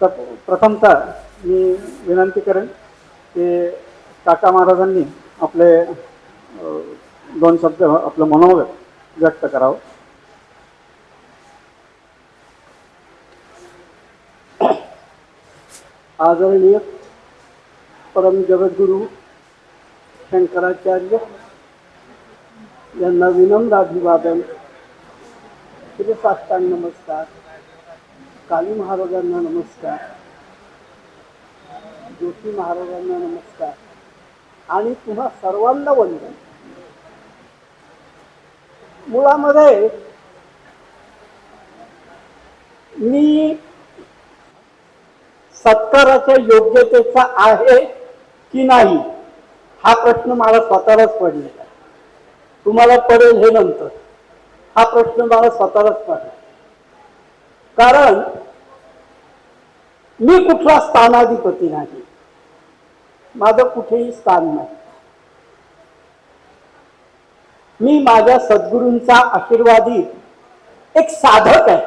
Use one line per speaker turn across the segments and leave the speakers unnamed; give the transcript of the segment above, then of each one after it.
तर प्रथमतः मी विनंती करेन की काका महाराजांनी आपले दोन शब्द आपलं मनोगत व्यक्त करावं. आदरणीय परम जगद्गुरु शंकराचार्य यांना विनम्र अभिवादन. श्री साष्टांग नमस्कार. काली महाराजांना नमस्कार. ज्योती महाराजांना नमस्कार. आणि तुम्हा सर्वांना वंदन. मुळामध्ये मी सत्काराच्या योग्यतेचा आहे की नाही हा प्रश्न मला स्वतःलाच पडलेला तुम्हाला पडेल हे नंतर. हा प्रश्न मला स्वतःलाच पडला कारण मी कुठला स्थानाधिपती नाही. माझं कुठेही स्थान नाही. मी माझ्या सद्गुरूंचा आशीर्वादी एक साधक आहे.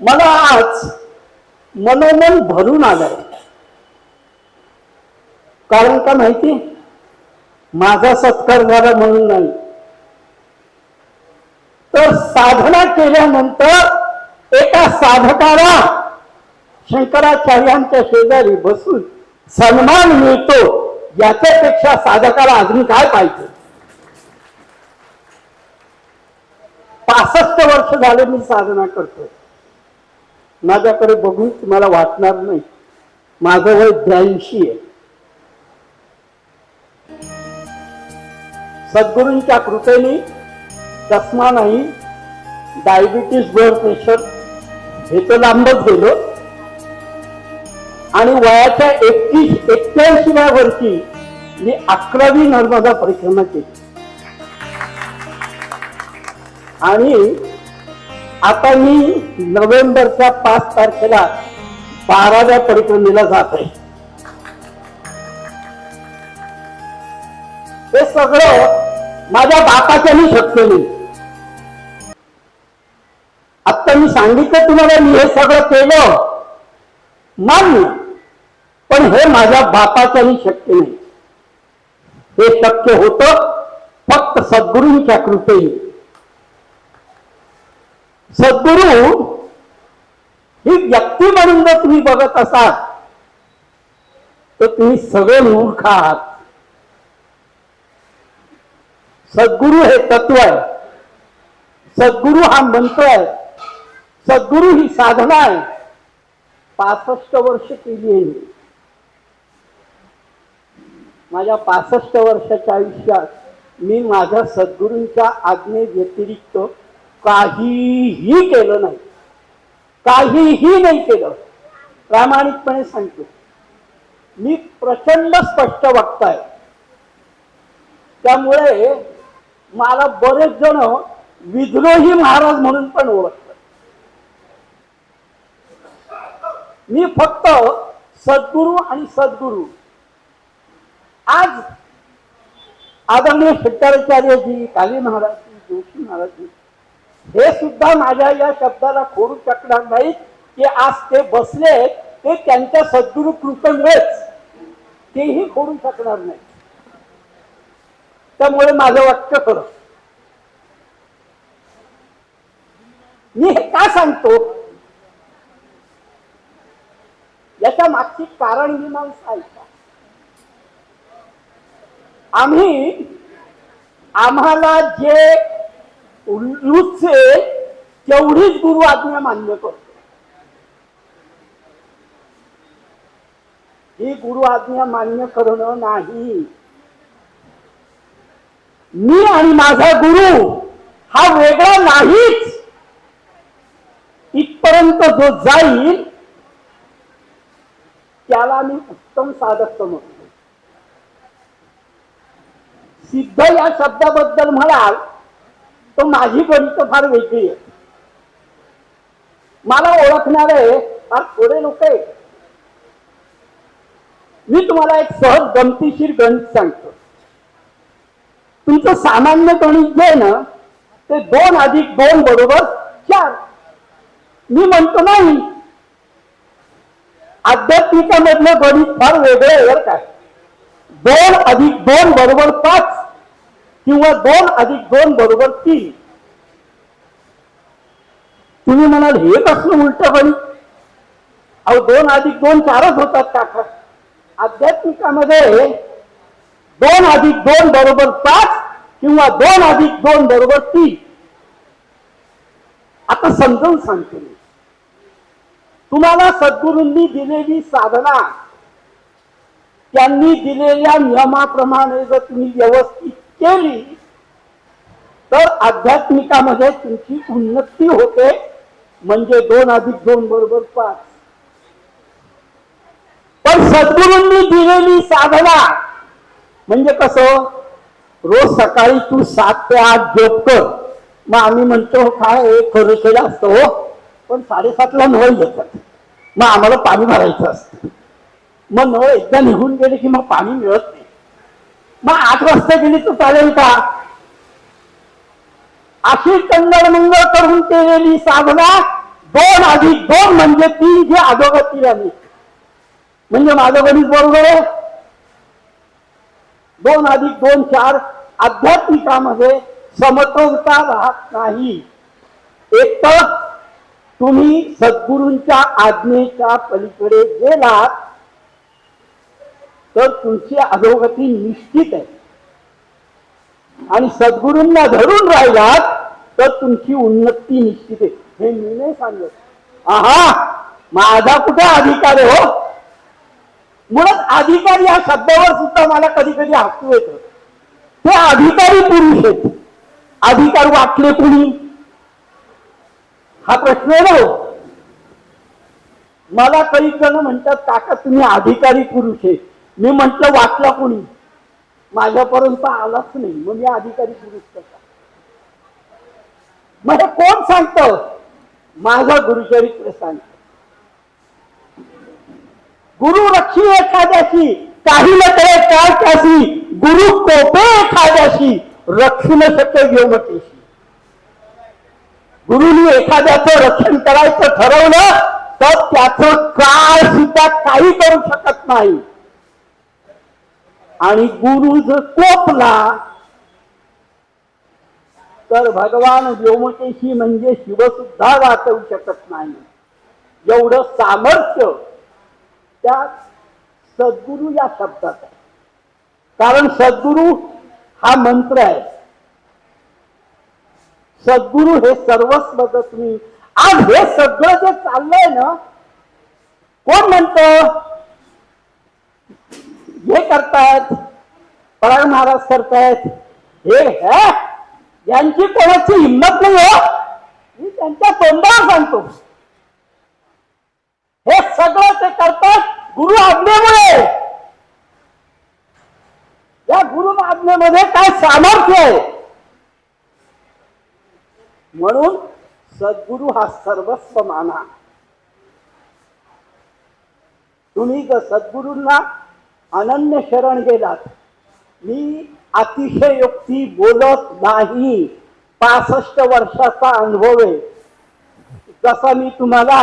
मला आज मनोमन भरून आलंय. कारण का माहिती? माझा सत्कार झाला म्हणून नाही. तर साधना केल्यानंतर एका साधकाला शंकराचार्यांच्या शेजारी बसून सन्मान मिळतो याच्यापेक्षा साधकाला अजून काय पाहिजे? पासष्ट वर्ष झाले मी साधना करतोय. माझ्याकडे बघून तुम्हाला वाटणार नाही माझं वय ब्याऐंशी आहे. सद्गुरूंच्या कृपेने चष्मा नाही डायबिटीस ब्लड प्रेशर हे तर लांबच गेलो आणि वयाच्या एकतीस एक्क्याऐंशीव्या वर्षी मी अकरावी नर्मदा परिक्रमा केली. आणि आता मी नोव्हेंबरच्या पाच तारखेला बाराव्या परिक्रमेला जात आहे. हे सगळं माझ्या बापाच्यानी शक्य नाही आता मी सांगितलं तुम्हाला मी हे सगळं केलं. मान्य पण हे माझ्या बापाच्याही शक्य नाही. हे शक्य होत फक्त सद्गुरूंच्या कृपेने. सद्गुरू ही व्यक्ती म्हणून जर तुम्ही बघत असाल तर तुम्ही सगळे मूर्ख आहात. सद्गुरू हे तत्व आहे. सद्गुरू हा मंत्र आहे. सद्गुरू ही साधना आहे. पासष्ट वर्ष केली आहे मी. माझ्या पासष्ट वर्षाच्या आयुष्यात मी माझ्या सद्गुरूंच्या आज्ञे व्यतिरिक्त काहीही केलं नाही. काहीही नाही केलं. प्रामाणिकपणे सांगतो. मी प्रचंड स्पष्ट वागताय त्यामुळे मला बरेच जण विद्रोही महाराज म्हणून पण ओळखतात. मी फक्त सद्गुरू आणि सद्गुरू. आज आदरणीय शंकराचार्यजी काली महाराजजी जोशी महाराजजी हे सुद्धा माझ्या या शब्दाला खोडू शकणार नाहीत की आज ते बसले ते त्यांच्या सद्गुरू कृतज्ञच तेही खोडू शकणार नाही त्यामुळे माझं वाक्य खरं. मी हे का सांगतो याच्या मागची कारण मीमांसा ऐका आम्ही आम्हाला जे रुचे तेवढीच गुरु आज्ञा मान्य करतो. ही गुरु आज्ञा मान्य करणं नाही. मी आणि माझा गुरु हा वेगळा नाहीच. इथपर्यंत जो जाईल त्याला मी उत्तम साधक समजतो. सिद्ध या शब्दाबद्दल म्हणाल तर माझी गणित फार वेगळी आहे. मला ओळखणारे फार थोडे लोक आहेत. मी तुम्हाला एक सहज गमतीशीर गणित सांगतो. तुमचं सामान्य गणित जे आहे ना ते दोन अधिक दोन बरोबर चार. मी म्हणतो नाही आध्यात्मिकामधलं गणित फार वेगळं आहे बरं काय दोन अधिक दोन बरोबर पाच किंवा दोन अधिक दोन बरोबर तीन. तुम्ही म्हणाल हे कसलं उलट गणित अहो दोन अधिक दोन चारच होतात काका. आध्यात्मिकामध्ये दोन अधिक दोन बरोबर पाच किंवा दोन अधिक दोन बरोबर तीन. आता समजावून सांगतो मी. तुम्हाला सद्गुरूंनी दिलेली साधना त्यांनी दिलेल्या नियमाप्रमाणे जर तुम्ही व्यवस्थित केली तर आध्यात्मिकामध्ये तुमची उन्नती होते. म्हणजे दोन अधिक दोन बरोबर पाच. पण सद्गुरूंनी दिलेली साधना म्हणजे कसं? रोज सकाळी तू सात ते आठ जोप कर. मग आम्ही म्हणतो काय हे खरं केलं असतं हो. पण साडेसातला नळ येतात. मग आम्हाला पाणी भरायचं असतं. मग नळ एकदा निघून गेले की मग पाणी मिळत नाही. मग आठ वाजता गेली तर चालेल का? अशी मंगळ करून केलेली साधना दोन अधिक दोन म्हणजे तीन जे अधोगतीला नाही. म्हणजे माझं गणित बरोबर आहे? दोन अधिक दोन चार आध्यात्मिकामध्ये समतोलता राहत नाही. एक तर तुम्ही सद्गुरूंच्या आज्ञेच्या पलीकडे गेलात तर तुमची अधोगती निश्चित आहे. आणि सद्गुरूंना धरून राहिलात तर तुमची उन्नती निश्चित आहे. हे मी नाही सांगत. आहा माझा कुठे अधिकार आहे हो? म्हणून अधिकारी या शब्दावर सुद्धा मला कधी कधी हसू येत. ते अधिकारी पुरुष आहेत. अधिकार वाटले कुणी? हा प्रश्न आहे ना हो. मला काही जण म्हणतात काका तुम्ही अधिकारी पुरुष आहे. मी म्हंटल वाटला कोणी? माझ्यापर्यंत आलाच नाही. मग मी अधिकारी पुरुष कसा? मग हे कोण सांगत? माझा गुरुचरित्र सांगत. गुरु रक्षी एखाद्याशी काही न करे काय त्याशी गुरु कोपे एखाद्याशी रक्षू न शक्य व्योमकेशी गुरुनी एखाद्याचं रक्षण करायचं ठरवलं तर त्याचं काय सुद्धा काही करू शकत नाही. आणि गुरु जर कोपला तर भगवान व्योमकेशी म्हणजे शिव सुद्धा वाचवू शकत नाही. एवढं सामर्थ्य त्या सद्गुरु या शब्दात आहे. कारण सद्गुरु हा मंत्र आहे. सद्गुरु हे सर्वस्व जर तुम्ही आज हे सगळं जे चाललंय ना कोण म्हणत? हे करतायत पराग महाराज करतायत. हे हे यांची कोणाची हिंमत नाही हो. मी त्यांच्या तोंडावर सांगतो. हे सगळं ते करतात गुरु आज्ञेमुळे. या गुरु आज्ञेमध्ये काय सामर्थ्य आहे? म्हणून सद्गुरु हा सर्वस्व माना तुम्ही जर सद्गुरूंना अनन्य शरण गेलात मी अतिशयोक्ती बोलत नाही पासष्ट वर्षाचा अनुभव आहे. जसा मी तुम्हाला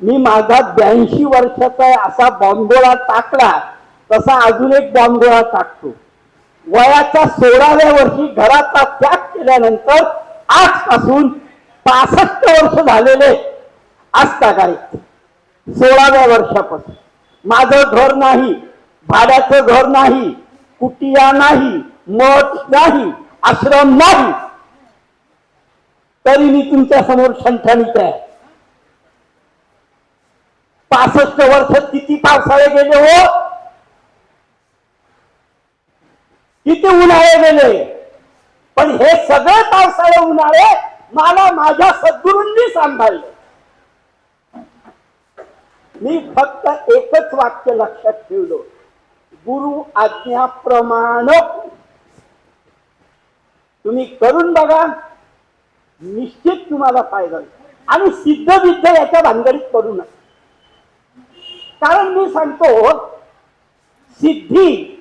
मी माझा ब्याऐंशी वर्षाचा आहे असा बॉम्बोळा टाकला तसा अजून एक बॉम्बोळा टाकतो. वयाच्या सोळाव्या वर्षी घराचा त्याग केल्यानंतर आजपासून पासष्ट वर्ष झालेले असता काय सोळाव्या वर्षापासून. माझं घर नाही भाड्याचं घर नाही कुटिया नाही मठ नाही आश्रम नाही. तरी मी तुमच्यासमोर शंठणीत आहे. पासष्ट वर्ष किती पावसाळे गेले हो? किती उन्हाळे गेले? पण हे सगळे पावसाळे उन्हाळे मला माझ्या सद्गुरूंनी सांभाळले. मी फक्त एकच वाक्य लक्षात ठेवलो. गुरु आज्ञा प्रमाण. तुम्ही करून बघा निश्चित तुम्हाला फायदा होईल. आणि सिद्ध विद्ध याच्या भानगडीत करू नका. कारण मी सांगतो सिद्धी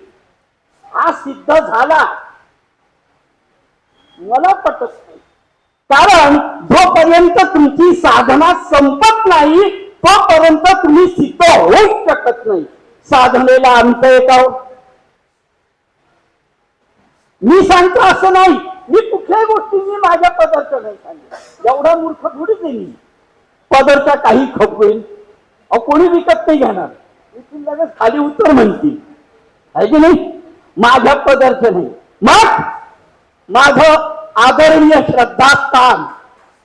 हा सिद्ध झाला. मला पटत नाही. कारण जोपर्यंत तुमची साधना संपत नाही तोपर्यंत तुम्ही सिद्ध होऊ शकत नाही. साधनेला अंत येतो मी सांगतो असं नाही. मी कुठल्याही गोष्टी मी माझ्या पदार्थ नाही सांगितलं एवढा मूर्ख थोडीच आहे मी. पदरचा काही खपवेल अहो कोणी विकत नाही घेणार. इथून लगेच खाली उत्तर म्हणतील आहे की नाही? माझ्या पदार्थ नाही. मग? माझ आदरणीय श्रद्धास्थान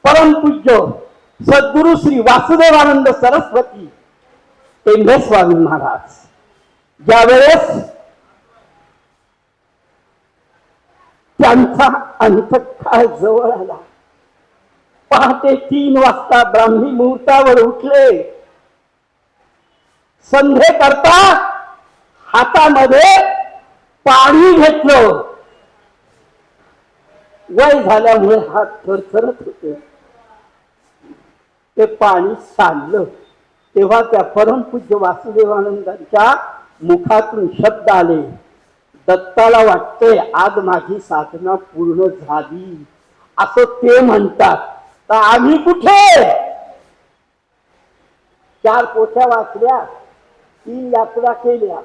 परमपूज्य सद्गुरु श्री वासुदेवानंद सरस्वती पेंढे स्वामी महाराज. ज्यावेळेस त्यांचा अंतकाळ जवळ आला पहाटे तीन वाजता ब्राह्मी मुहूर्तावर उठले. संधे करता हातामध्ये पाणी घेतलं. वय झाल्यामुळे हात थरथरत होते. ते पाणी सांडलं तेव्हा त्या परमपूज्य वासुदेवानंदांच्या मुखातून शब्द आले. दत्ताला वाटते आज माझी साधना पूर्ण झाली. असं ते म्हणतात. तर आम्ही कुठे? चार पोथ्या वाचल्या. तीन यात्रा केल्या.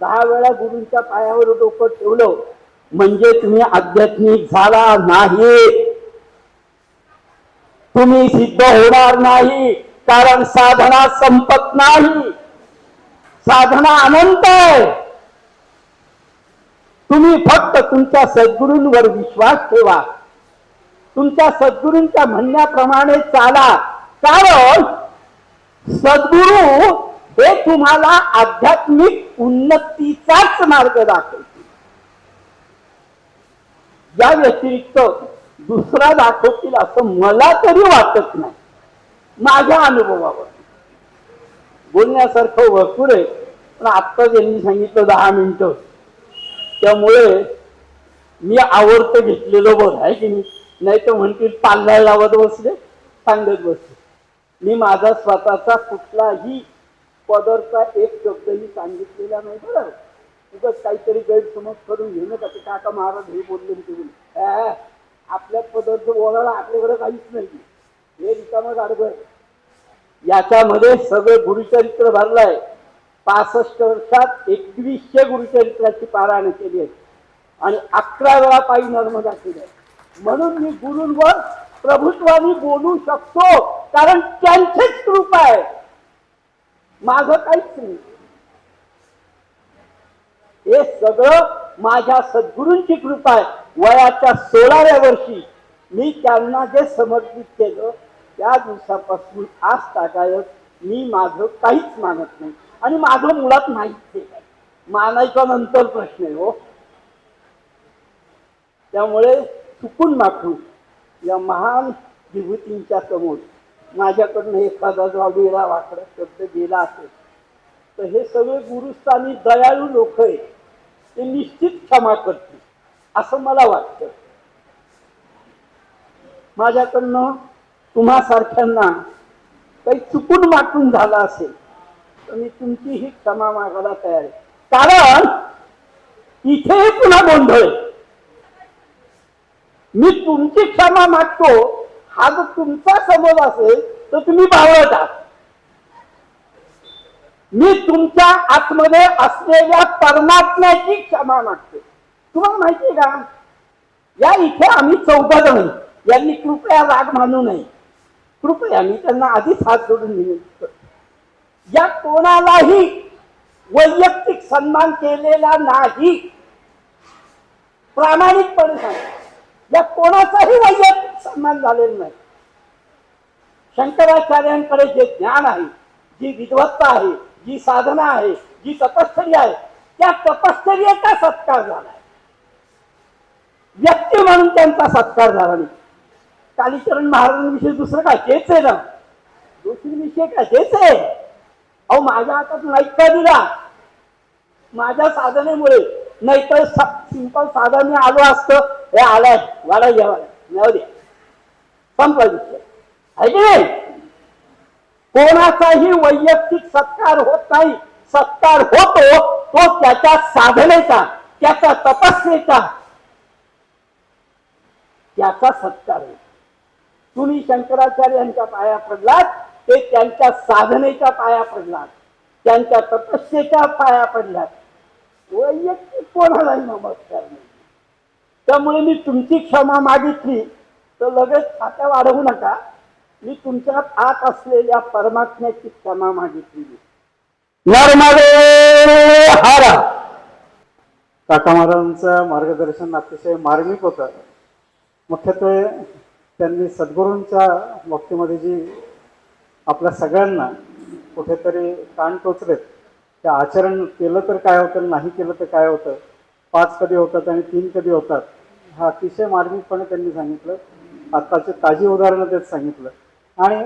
दहा वेळा गुरूंच्या पायावर डोकं ठेवलं. म्हणजे तुम्ही आध्यात्मिक झाला नाही. तुम्ही सिद्ध होणार नाही कारण साधना संपत नाही. साधना अनंत आहे. तुम्ही फक्त तुमच्या सद्गुरूंवर विश्वास ठेवा. तुमच्या सद्गुरूंच्या म्हणण्याप्रमाणे चाला. कारण सद्गुरू हे तुम्हाला आध्यात्मिक उन्नतीचाच मार्ग दाखवतो. या व्यतिरिक्त दुसरा दाखवतील असं मला तरी वाटत नाही. माझ्या अनुभवावर. बोलण्यासारखं भरपूर आहे पण आत्ता त्यांनी सांगितलं दहा मिनिटं त्यामुळे मी आवडतं घेतलेलं बघ आहे की नाही? नाही तर म्हणतील पाल्ला लावत बसले सांगत बसले. मी माझा स्वतःचा कुठलाही पदरचा एक शब्दही सांगितलेला नाही बरं. उगाच काहीतरी गैरसमज करून घेऊ नका ते काका महाराज हे बोलले ते बोलले आपल्या पदार्थ बोलायला आपल्याकडे काहीच नाही. हे रिकामा गाडगं याच्यामध्ये सगळं गुरुचरित्र भरलंय. पासष्ट वर्षात एकवीसशे गुरुचरित्राची पारायण केली आहे. आणि अकरा वेळा पायी नर्मदा केली आहे. म्हणून मी गुरूंवर प्रभुत्वानी बोलू शकतो. कारण त्यांचीच कृपा आहे. माझं काहीच नाही. हे सगळं माझ्या सद्गुरूंची कृपा आहे. वयाच्या सोळाव्या वर्षी मी त्यांना जे समर्पित केलं त्या दिवसापासून आज तागायत मी माझं काहीच मानत नाही. आणि माझं मुळात माहीत नाही मानायचा नंतर प्रश्न आहे हो. त्यामुळे चुकून माखून या महान विभूतींच्या समोर माझ्याकडनं एखादा जो वेळा वाकडा शब्द गेला असेल तर हे सगळे गुरुस्थानी दयाळू लोक आहेत. ते निश्चित क्षमा करतील असं मला वाटतं. माझ्याकडनं तुम्हासारख्यांना काही चुकून वाटून झाला असेल तर मी तुमची ही क्षमा मागायला तयार आहे. कारण इथेही पुन्हा गोंधळ मी तुमची क्षमा मागतो हा जर तुमचा समज असेल तर तुम्ही बावळत आहात. मी तुमच्या आतमध्ये असलेल्या परमात्म्याची क्षमा मागते. तुम्हाला माहितीये का? या इथे आम्ही चौदा जण आहे. यांनी कृपया राग मानू नये. कृपया मी त्यांना आधीच हात जोडून विनंती या कोणालाही वैयक्तिक सन्मान केलेला नाही. प्रामाणिकपणे सांग. या कोणाचाही वैयक्तिक सन्मान झालेला नाही. शंकराचार्यांकडे जे ज्ञान आहे जी विद्वत्ता आहे जी साधना आहे जी तपश्चर्या आहे त्या तपश्चर्याचा सत्कार झालाय व्यक्ती म्हणून त्यांचा सत्कार झाला नाही. कालीचरण महाराजांविषयी दुसरं काय? तेच आहे ना. दुसरी विषय काय? तेच आहे. अहो माझ्या हातात माईक दिला. माझ्या साधनेमुळे नाहीतर सिंपल साधन मी आलो असतं. हे आलाय. वाडा घ्यावा नाव दे. संपला विषय. आहे की नाही? कोणाचाही वैयक्तिक सत्कार होत नाही. सत्कार होतो तो त्याच्या साधनेचा त्याचा तपस्येचा त्याचा सत्कार होतो. तुम्ही शंकराचार्यांच्या पाया पडलात ते त्यांच्या साधनेच्या पाया पडलात त्यांच्या तपस्येच्या पाया पडलात. वैयक्तिक कोणालाही नमस्कार नाही. त्यामुळे मी तुमची क्षमा मागितली. तर लगेच खात्या वाढवू नका. मी तुमच्यात आत असलेल्या परमात्म्याची क्षमा मागितली. नर्मदे हारा.
काका महाराजांचं मार्गदर्शन अतिशय मार्मिक होतं. मुख्यत्वे त्यांनी सद्गुरूंच्या बाबतीमध्ये जी आपल्या सगळ्यांना कुठेतरी कान टोचलेत ते आचरण केलं तर काय होतं नाही केलं तर काय होतं पाच कधी होतात आणि तीन कधी होतात हा अतिशय मार्मिकपणे त्यांनी सांगितलं. आत्ताची ताजी उदाहरणं त्यात सांगितलं. आणि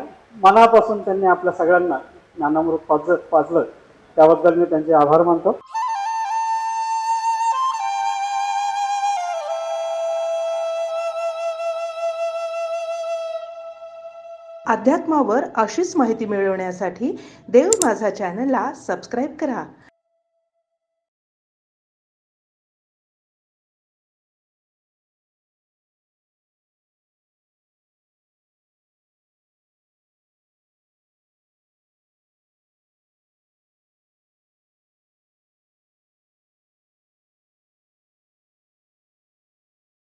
मनापासून त्यांनी आपल्या सगळ्यांना ज्ञानामृत पाजत पाजलं. त्याबद्दल मी त्यांचे आभार मानतो.
अध्यात्मावर अशीच माहिती मिळवण्यासाठी देव माझा चॅनलला सबस्क्राईब करा.